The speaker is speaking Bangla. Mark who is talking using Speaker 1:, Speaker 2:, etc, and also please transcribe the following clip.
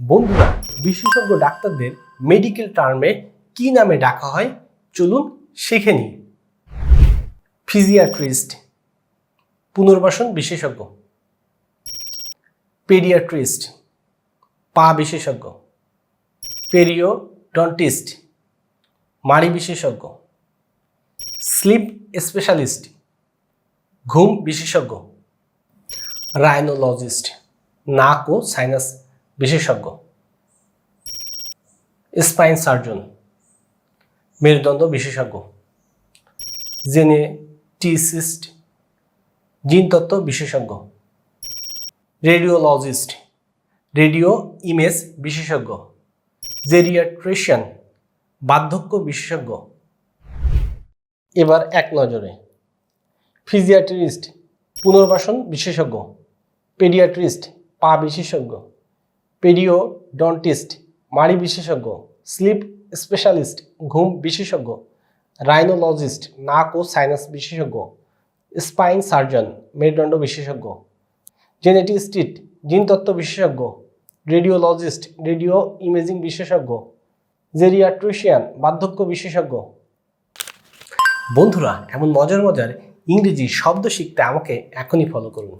Speaker 1: বন্ধুরা, বিশেষজ্ঞ ডাক্তারদের মেডিকেল টার্মে কি নামে ডাকা হয়? চলুন শিখে নিই। ফিজিয়াট্রিস্ট পুনর্বাসন বিশেষজ্ঞ। পেডিয়াট্রিস্ট পা বিশেষজ্ঞ। পেরিওডন্টিস্ট মাড়ি বিশেষজ্ঞ। স্লিপ স্পেশালিস্ট ঘুম বিশেষজ্ঞ। রাইনোলজিস্ট নাক ও সাইনাস বিশেষজ্ঞ। স্পাইন সার্জন, মেরুদণ্ড বিশেষজ্ঞ। জেনেটিসিস্ট, জিনতত্ত্ব বিশেষজ্ঞ। রেডিওলজিস্ট, রেডিও ইমেজ বিশেষজ্ঞ। জেরিয়াট্রিশিয়ান, বার্ধক্য বিশেষজ্ঞ। এবার এক নজরে, ফিজিয়াট্রিস্ট, পুনর্বাসন বিশেষজ্ঞ। পেডিয়াট্রিস্ট, পা বিশেষজ্ঞ। পেডিওডন্টিস্ট, মাড়ি বিশেষজ্ঞ, স্লিপ স্পেশালিস্ট, ঘুম বিশেষজ্ঞ, রাইনোলজিস্ট, নাক ও সাইনাস বিশেষজ্ঞ, স্পাইন সার্জন, মেরুদণ্ড বিশেষজ্ঞ, জেনেটিস্টিট, জিনতত্ত্ব বিশেষজ্ঞ, রেডিওলজিস্ট, রেডিও ইমেজিং বিশেষজ্ঞ, জেরিয়াট্রিশিয়ান, বার্ধক্য বিশেষজ্ঞ। বন্ধুরা, এমন মজার মজার ইংরেজি শব্দ শিখতে আমাকে এখনই ফলো করুন।